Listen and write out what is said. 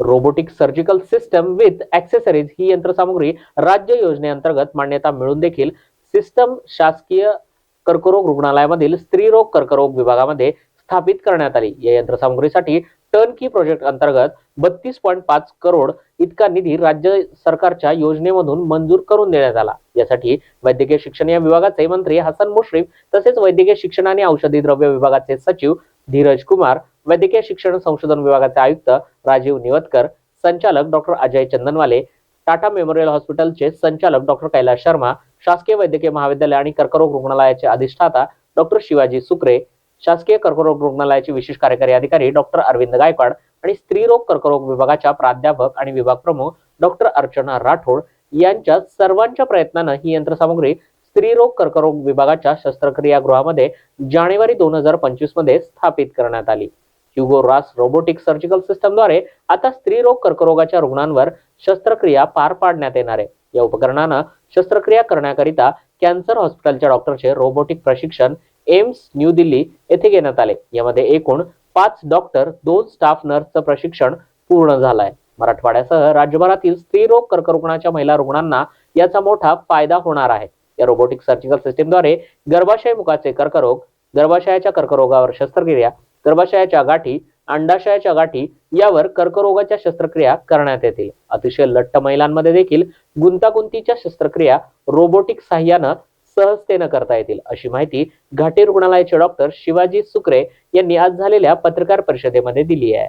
Robotic surgical system with accessories ही यंत्रसामुग्री राज्य योजनेअंतर्गत मान्यता मिळून देखील सिस्टम शासकीय कर्करोग रुग्णालयामधील स्त्रीरोग कर्करोग विभागामध्ये स्थापित करण्यात आली. या यंत्रसामुग्रीसाठी टर्नकी प्रोजेक्ट अंतर्गत बत्तीस पॉईंट पाच करोड इतका निधी राज्य सरकारच्या योजनेमधून मंजूर करून देण्यात आला. यासाठी वैद्यकीय शिक्षण या विभागाचे मंत्री हसन मुश्रीफ तसेच वैद्यकीय शिक्षण आणि औषधी द्रव्य विभागाचे सचिव धीरज कुमार वैद्यकीय शिक्षण संशोधन विभागाचे आयुक्त राजीव निवतकर संचालक डॉक्टर अजय चंदनवाले टाटा मेमोरियल हॉस्पिटलचे संचालक डॉक्टर कैलास शर्मा शासकीय वैद्यकीय महाविद्यालय आणि कर्करोग रुग्णालयाचे अधिष्ठाता डॉक्टर शिवाजी सुक्रे शासकीय कर्करोग रुग्णालयाचे विशेष कार्यकारी अधिकारी डॉक्टर अरविंद गायकवाड आणि स्त्रीरोग कर्करोग विभागाच्या प्राध्यापक आणि विभाग प्रमुख डॉक्टर अर्चना राठोड यांच्या सर्वांच्या प्रयत्नानं ही यंत्रसामुग्री स्त्रीरोग कर्करोग विभागाच्या शस्त्रक्रियागृहामध्ये जानेवारी दोन हजार पंचवीसमध्ये स्थापित करण्यात आली. ह्युगो रॉस रोबोटिक सर्जिकल सिस्टमद्वारे आता स्त्रीरोग कर्करोगाच्या रुग्णांवर शस्त्रक्रिया पार पाडण्यात येणार आहे. या उपकरणानं शस्त्रक्रिया करण्याकरिता कॅन्सर हॉस्पिटलच्या डॉक्टरचे रोबोटिक प्रशिक्षण एम्स न्यू दिल्ली येथे घेण्यात आले. यामध्ये एकूण पाच डॉक्टर दोन स्टाफ नर्सचं प्रशिक्षण पूर्ण झालंय. मराठवाड्यासह राज्यभरातील स्त्रीरोग कर्करुग्णाच्या महिला रुग्णांना याचा मोठा फायदा होणार आहे. या रोबोटिक सर्जिकल सिस्टीमद्वारे गर्भाशय मुखाचे कर्करोग गर्भाशयाच्या कर्करोगावर शस्त्रक्रिया गर्भाशयाच्या गाठी अंडाशयाच्या गाठी यावर कर्करोगाच्या शस्त्रक्रिया करण्यात येतील. अतिशय लठ्ठ महिलांमध्ये देखील गुंतागुंतीच्या शस्त्रक्रिया रोबोटिक साह्यानं सहजतेनं करता येतील अशी माहिती घाटी रुग्णालयाचे डॉक्टर शिवाजी सुक्रे यांनी आज झालेल्या पत्रकार परिषदेमध्ये दिली आहे.